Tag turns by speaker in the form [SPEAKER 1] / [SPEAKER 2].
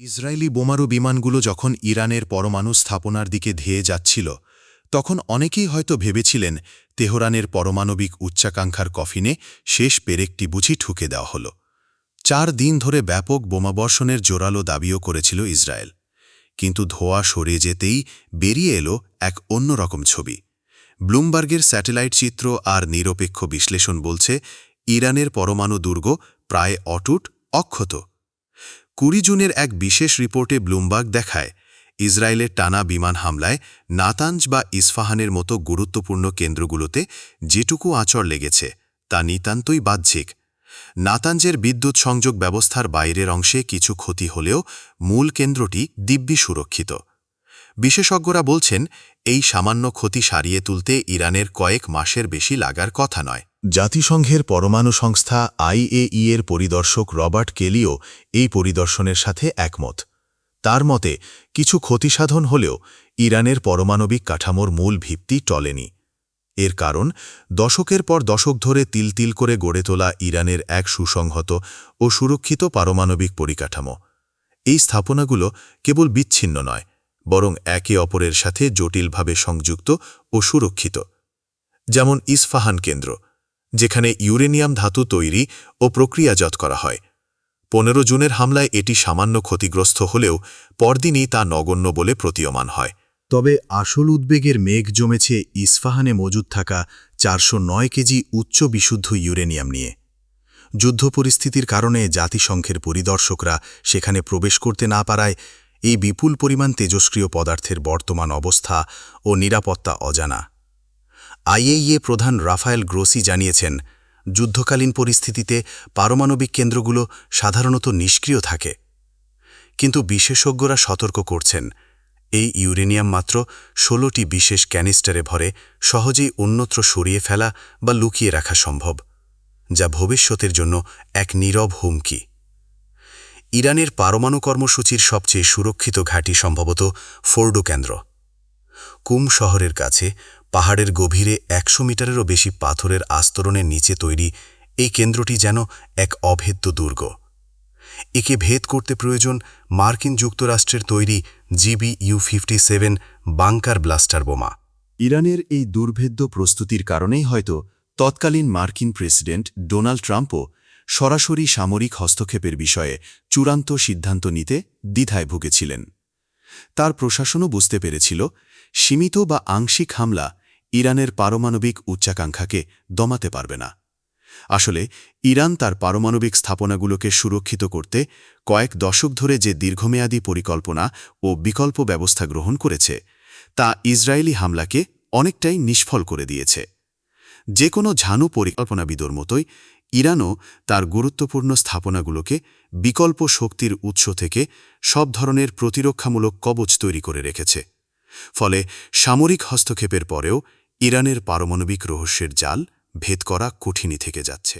[SPEAKER 1] Israeli বোমারু বিমানগুলো যখন ইরানের পরমাণু স্থাপনার দিকে ধেয়ে যাচ্ছিল, তখন অনেকেই হয়তো ভেবেছিলেন তেহরানের পরমাণবিক উচ্চাকাঙ্ক্ষার কফিনে শেষ পেরেকটি বুঝি ঠুকে দেওয়া হল। চার দিন ধরে ব্যাপক বোমাবর্ষণের জোরালো দাবিও করেছিল ইসরায়েল। কিন্তু ধোয়া সরে যেতেই বেরিয়ে এলো এক অন্যরকম ছবি। ব্লুমবার্গের স্যাটেলাইট চিত্র আর নিরপেক্ষ বিশ্লেষণ বলছে, ইরানের পরমাণু দুর্গ প্রায় অটুট, অক্ষত। কুড়ি জুনের এক বিশেষ রিপোর্টে ব্লুমবার্গ দেখায়, ইসরায়েলের টানা বিমান হামলায় নাতাঞ্জ বা ইস্ফাহানের মতো গুরুত্বপূর্ণ কেন্দ্রগুলোতে যেটুকু আচর লেগেছে, তা নিতান্তই বাহ্যিক। নাতাঞ্জের বিদ্যুৎ সংযোগ ব্যবস্থার বাইরের অংশে কিছু ক্ষতি হলেও মূল কেন্দ্রটি দিব্যি সুরক্ষিত। বিশেষজ্ঞরা বলছেন, এই সামান্য ক্ষতি সারিয়ে তুলতে ইরানের কয়েক মাসের বেশি লাগার কথা নয়। জাতিসংঘের পরমাণু সংস্থা আইএই এর পরিদর্শক রবার্ট কেলিও এই পরিদর্শনের সাথে একমত। তার মতে, কিছু ক্ষতিসাধন হলেও ইরানের পারমাণবিক কাঠামোর মূল ভিত্তি টলেনি। এর কারণ, দশকের পর দশক ধরে তিল তিল করে গড়ে তোলা ইরানের এক সুসংহত ও সুরক্ষিত পারমাণবিক পরিকাঠামো। এই স্থাপনাগুলো কেবল বিচ্ছিন্ন নয়, বরং একে অপরের সাথে জটিলভাবে সংযুক্ত ও সুরক্ষিত। যেমন ইস্ফাহান কেন্দ্র যেখানে ইউরেনিয়াম ধাতু তৈরি ও প্রক্রিয়াজাত করা হয়। পনেরো জুনের হামলায় এটি সামান্য ক্ষতিগ্রস্ত হলেও পরদিনই তা নগণ্য বলে প্রতীয়মান হয়। তবে আসল উদ্বেগের মেঘ জমেছে ইস্ফাহানে মজুদ থাকা চারশো নয় কেজি উচ্চ বিশুদ্ধ ইউরেনিয়াম নিয়ে। যুদ্ধ পরিস্থিতির কারণে জাতিসংঘের পরিদর্শকরা সেখানে প্রবেশ করতে না পারায় এই বিপুল পরিমাণ তেজস্ক্রিয় পদার্থের বর্তমান অবস্থা ও নিরাপত্তা অজানা। আইএইএ প্রধান রাফায়েল গ্রোসি জানিয়েছেন, যুদ্ধকালীন পরিস্থিতিতে পারমাণবিক কেন্দ্রগুলো সাধারণত নিষ্ক্রিয় থাকে। কিন্তু বিশেষজ্ঞরা সতর্ক করছেন, এই ইউরেনিয়াম মাত্র ষোলোটি বিশেষ ক্যানিস্টারে ভরে সহজেই অন্যত্র সরিয়ে ফেলা বা লুকিয়ে রাখা সম্ভব, যা ভবিষ্যতের জন্য এক নীরব হুমকি। ইরানের পারমাণু কর্মসূচির সবচেয়ে সুরক্ষিত ঘাঁটি সম্ভবত ফোর্ডো কেন্দ্র। কুম শহরের কাছে পাহাড়ের গভীরে একশো মিটারেরও বেশি পাথরের আস্তরণের নিচে তৈরি এই কেন্দ্রটি যেন এক অভেদ্য দুর্গ। একে ভেদ করতে প্রয়োজন মার্কিন যুক্তরাষ্ট্রের তৈরি GB U fifty seven bunker blaster বোমা। ইরানের এই দুর্ভেদ্য প্রস্তুতির কারণেই হয়তো তৎকালীন মার্কিন প্রেসিডেন্ট ডোনাল্ড ট্রাম্পও সরাসরি সামরিক হস্তক্ষেপের বিষয়ে চূড়ান্ত সিদ্ধান্ত নিতে দ্বিধায় ভুগেছিলেন। তার প্রশাসনও বুঝতে পেরেছিল, সীমিত বা আংশিক হামলা ইরানের পারমাণবিক উচ্চাকাঙ্ক্ষাকে দমাতে পারবে না। আসলে, ইরান তার পারমাণবিক স্থাপনাগুলোকে সুরক্ষিত করতে কয়েক দশক ধরে যে দীর্ঘমেয়াদী পরিকল্পনা ও বিকল্প ব্যবস্থা গ্রহণ করেছে, তা ইসরায়েলি হামলাকে অনেকটাই নিষ্ফল করে দিয়েছে। যে কোনো ঝানু পরিকল্পনাবিদর মতোই ইরানও তার গুরুত্বপূর্ণ স্থাপনাগুলোকে বিকল্প শক্তির উৎস থেকে সব ধরনের প্রতিরক্ষামূলক কবচ তৈরি করে রেখেছে। ফলে সামরিক হস্তক্ষেপের পরেও ইরানের পারমাণবিক রহস্যের জাল ভেদ করা কঠিনই থেকে যাচ্ছে।